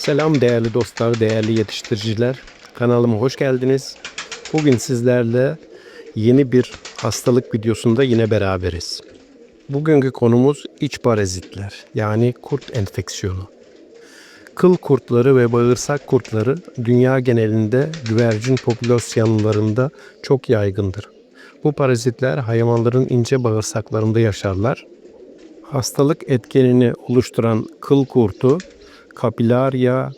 Selam değerli dostlar, değerli yetiştiriciler. Kanalıma hoş geldiniz. Bugün sizlerle yeni bir hastalık videosunda yine beraberiz. Bugünkü konumuz iç parazitler yani kurt enfeksiyonu. Kıl kurtları ve bağırsak kurtları dünya genelinde güvercin popülasyonlarında çok yaygındır. Bu parazitler hayvanların ince bağırsaklarında yaşarlar. Hastalık etkenini oluşturan kıl kurtu Capillaria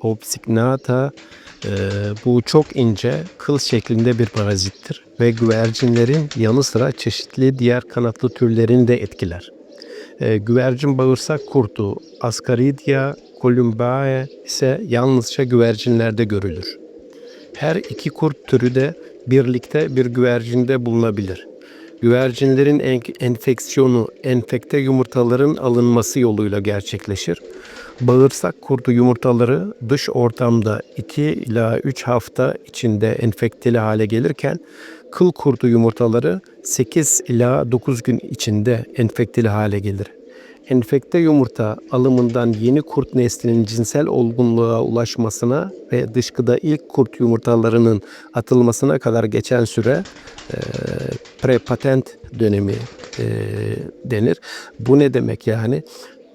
obsignata e, bu çok ince kıl şeklinde bir parazittir ve güvercinlerin yanı sıra çeşitli diğer kanatlı türlerini de etkiler. E, güvercin bağırsak kurtu Ascaridia columbae ise yalnızca güvercinlerde görülür. Her iki kurt türü de birlikte bir güvercinde bulunabilir. Güvercinlerin en- enfeksiyonu enfekte yumurtaların alınması yoluyla gerçekleşir. Bağırsak kurdu yumurtaları dış ortamda 2 ila 3 hafta içinde enfekteli hale gelirken kıl kurdu yumurtaları 8 ila 9 gün içinde enfekteli hale gelir. Enfekte yumurta alımından yeni kurt neslinin cinsel olgunluğa ulaşmasına ve dışkıda ilk kurt yumurtalarının atılmasına kadar geçen süre e, prepatent dönemi e, denir. Bu ne demek yani?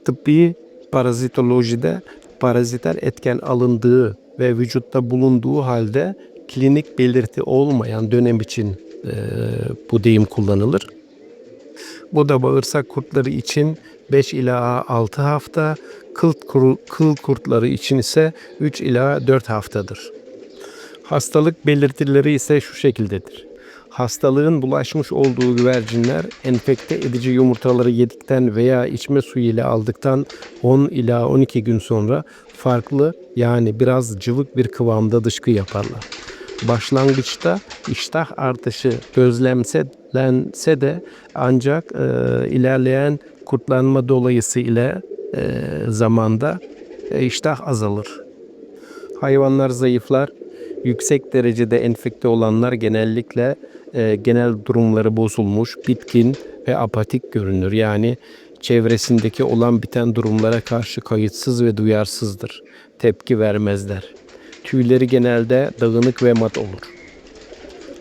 Tıbbi parazitolojide paraziter etken alındığı ve vücutta bulunduğu halde klinik belirti olmayan dönem için e, bu deyim kullanılır. Bu da bağırsak kurtları için 5 ila 6 hafta, kıl, kıl kurtları için ise 3 ila 4 haftadır. Hastalık belirtileri ise şu şekildedir. Hastalığın bulaşmış olduğu güvercinler enfekte edici yumurtaları yedikten veya içme suyu ile aldıktan 10 ila 12 gün sonra farklı yani biraz cıvık bir kıvamda dışkı yaparlar. Başlangıçta iştah artışı gözlemlense de ancak e, ilerleyen kurtlanma dolayısıyla e, zamanda e, iştah azalır. Hayvanlar zayıflar. Yüksek derecede enfekte olanlar genellikle e, genel durumları bozulmuş, bitkin ve apatik görünür. Yani çevresindeki olan biten durumlara karşı kayıtsız ve duyarsızdır. Tepki vermezler. Tüyleri genelde dağınık ve mat olur.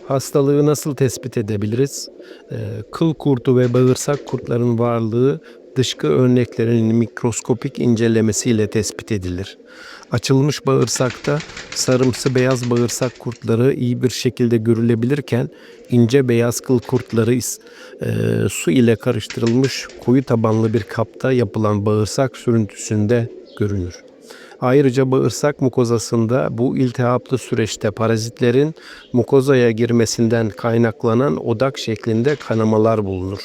Hastalığı nasıl tespit edebiliriz? Ee, kıl kurtu ve bağırsak kurtların varlığı dışkı örneklerinin mikroskopik incelemesiyle tespit edilir. Açılmış bağırsakta sarımsı beyaz bağırsak kurtları iyi bir şekilde görülebilirken ince beyaz kıl kurtları e, su ile karıştırılmış koyu tabanlı bir kapta yapılan bağırsak sürüntüsünde görünür. Ayrıca bağırsak mukozasında bu iltihaplı süreçte parazitlerin mukozaya girmesinden kaynaklanan odak şeklinde kanamalar bulunur.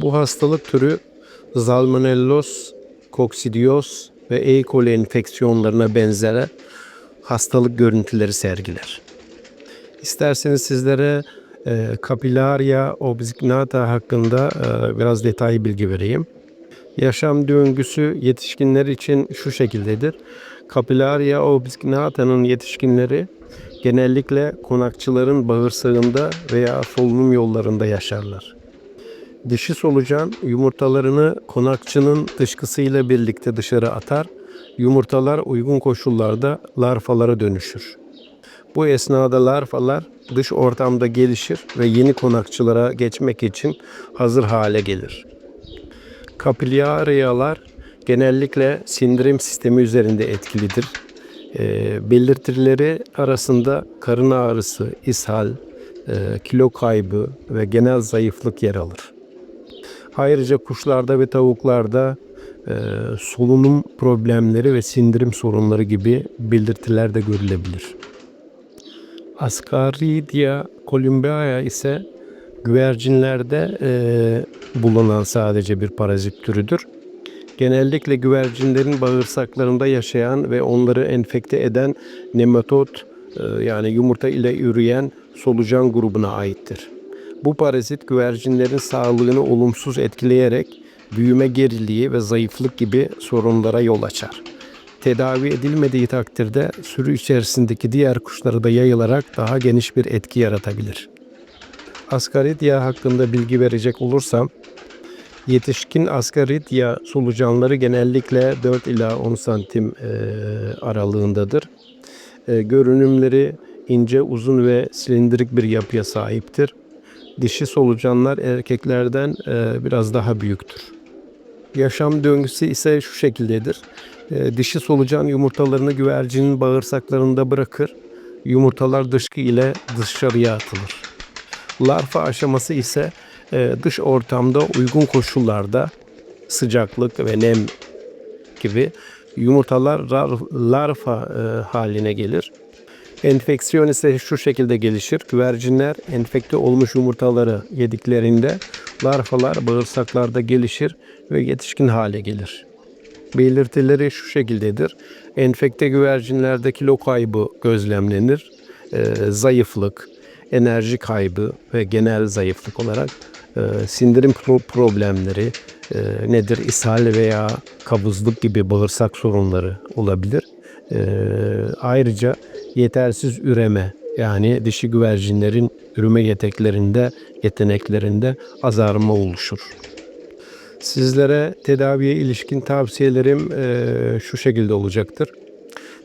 Bu hastalık türü Salmonellos, Coccidios ve E. coli enfeksiyonlarına benzer hastalık görüntüleri sergiler. İsterseniz sizlere e, Capillaria obsignata hakkında e, biraz detay bilgi vereyim. Yaşam döngüsü yetişkinler için şu şekildedir. Capillaria obsignata'nın yetişkinleri genellikle konakçıların bağırsağında veya solunum yollarında yaşarlar. Dişi solucan yumurtalarını konakçının dışkısıyla birlikte dışarı atar. Yumurtalar uygun koşullarda larfalara dönüşür. Bu esnada larfalar dış ortamda gelişir ve yeni konakçılara geçmek için hazır hale gelir. Kapilyariyalar genellikle sindirim sistemi üzerinde etkilidir. Ee, belirtileri arasında karın ağrısı, ishal, e, kilo kaybı ve genel zayıflık yer alır. Ayrıca kuşlarda ve tavuklarda e, solunum problemleri ve sindirim sorunları gibi belirtiler de görülebilir. Ascaridia columbaea ise güvercinlerde e, bulunan sadece bir parazit türüdür. Genellikle güvercinlerin bağırsaklarında yaşayan ve onları enfekte eden nematod e, yani yumurta ile üreyen solucan grubuna aittir. Bu parazit güvercinlerin sağlığını olumsuz etkileyerek büyüme geriliği ve zayıflık gibi sorunlara yol açar. Tedavi edilmediği takdirde sürü içerisindeki diğer kuşlara da yayılarak daha geniş bir etki yaratabilir. Ascaridia hakkında bilgi verecek olursam, Yetişkin Ascaridea solucanları genellikle 4 ila 10 santim e, aralığındadır. E, görünümleri ince, uzun ve silindirik bir yapıya sahiptir. Dişi solucanlar erkeklerden e, biraz daha büyüktür. Yaşam döngüsü ise şu şekildedir. E, dişi solucan yumurtalarını güvercinin bağırsaklarında bırakır. Yumurtalar dışkı ile dışarıya atılır. Larfa aşaması ise e, dış ortamda uygun koşullarda sıcaklık ve nem gibi yumurtalar e, haline gelir. Enfeksiyon ise şu şekilde gelişir. Güvercinler enfekte olmuş yumurtaları yediklerinde larfalar bağırsaklarda gelişir ve yetişkin hale gelir. Belirtileri şu şekildedir. Enfekte güvercinlerde kilo kaybı gözlemlenir. Ee, zayıflık, enerji kaybı ve genel zayıflık olarak e, sindirim pro- problemleri e, nedir? İshal veya kabızlık gibi bağırsak sorunları olabilir. E, ayrıca yetersiz üreme yani dişi güvercinlerin üreme yeteklerinde, yeteneklerinde azarma oluşur. Sizlere tedaviye ilişkin tavsiyelerim eee, şu şekilde olacaktır.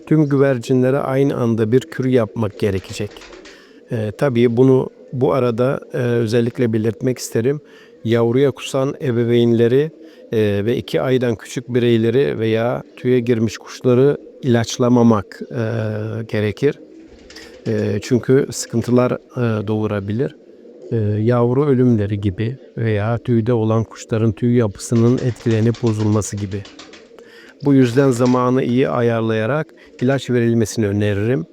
Tüm güvercinlere aynı anda bir kür yapmak gerekecek. Eee tabii bunu bu arada eee, özellikle belirtmek isterim. Yavruya kusan ebeveynleri eee, ve iki aydan küçük bireyleri veya tüye girmiş kuşları ilaçlamamak eee, gerekir. Eee, çünkü sıkıntılar eee, doğurabilir. Eee, yavru ölümleri gibi veya tüyde olan kuşların tüy yapısının etkilenip bozulması gibi. Bu yüzden zamanı iyi ayarlayarak ilaç verilmesini öneririm.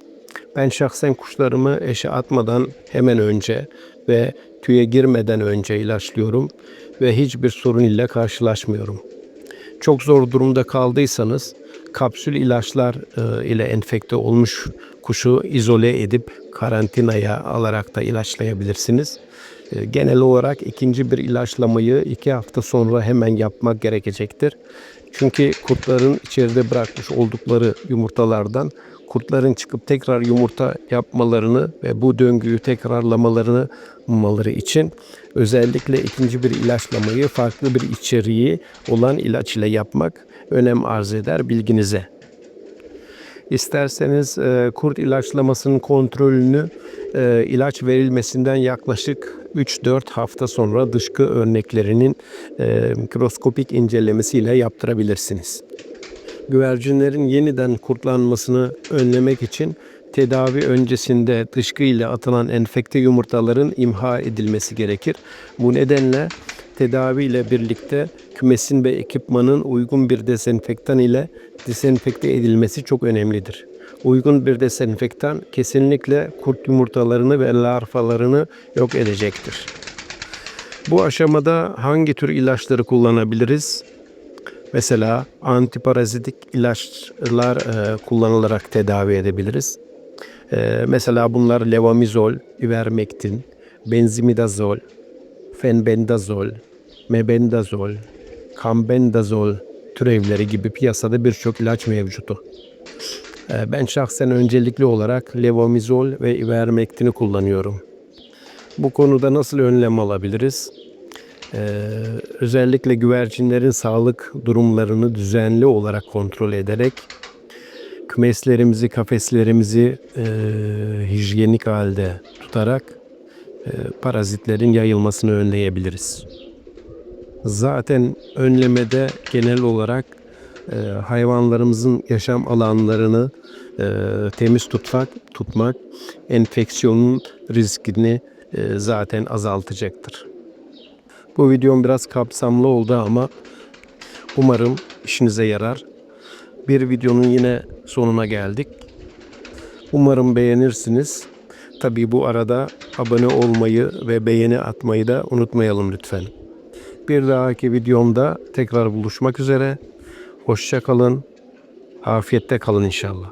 Ben şahsen kuşlarımı eşe atmadan hemen önce ve tüye girmeden önce ilaçlıyorum ve hiçbir sorun ile karşılaşmıyorum. Çok zor durumda kaldıysanız kapsül ilaçlar e, ile enfekte olmuş kuşu izole edip karantinaya alarak da ilaçlayabilirsiniz. E, Genel olarak ikinci bir ilaçlamayı iki hafta sonra hemen yapmak gerekecektir. Çünkü kurtların içeride bırakmış oldukları yumurtalardan kurtların çıkıp tekrar yumurta yapmalarını ve bu döngüyü tekrarlamalarını maları için özellikle ikinci bir ilaçlamayı farklı bir içeriği olan ilaç ile yapmak önem arz eder bilginize. İsterseniz e, kurt ilaçlamasının kontrolünü e, ilaç verilmesinden yaklaşık 3-4 hafta sonra dışkı örneklerinin e, mikroskopik incelemesiyle yaptırabilirsiniz. Güvercinlerin yeniden kurtlanmasını önlemek için tedavi öncesinde dışkı ile atılan enfekte yumurtaların imha edilmesi gerekir. Bu nedenle tedavi ile birlikte kümesin ve ekipmanın uygun bir dezenfektan ile dezenfekte edilmesi çok önemlidir. Uygun bir dezenfektan kesinlikle kurt yumurtalarını ve larfalarını yok edecektir. Bu aşamada hangi tür ilaçları kullanabiliriz? Mesela antiparazitik ilaçlar e, kullanılarak tedavi edebiliriz. E, mesela bunlar levamizol, ivermektin, benzimidazol, fenbendazol, mebendazol, kambendazol türevleri gibi piyasada birçok ilaç mevcutu. E, ben şahsen öncelikli olarak levamizol ve ivermektini kullanıyorum. Bu konuda nasıl önlem alabiliriz? Ee, özellikle güvercinlerin sağlık durumlarını düzenli olarak kontrol ederek kümeslerimizi, kafeslerimizi e, hijyenik halde tutarak e, parazitlerin yayılmasını önleyebiliriz. Zaten önlemede genel olarak e, hayvanlarımızın yaşam alanlarını e, temiz tutmak, tutmak enfeksiyonun riskini e, zaten azaltacaktır. Bu videom biraz kapsamlı oldu ama umarım işinize yarar. Bir videonun yine sonuna geldik. Umarım beğenirsiniz. Tabii bu arada abone olmayı ve beğeni atmayı da unutmayalım lütfen. Bir dahaki videomda tekrar buluşmak üzere. Hoşça kalın. Afiyette kalın inşallah.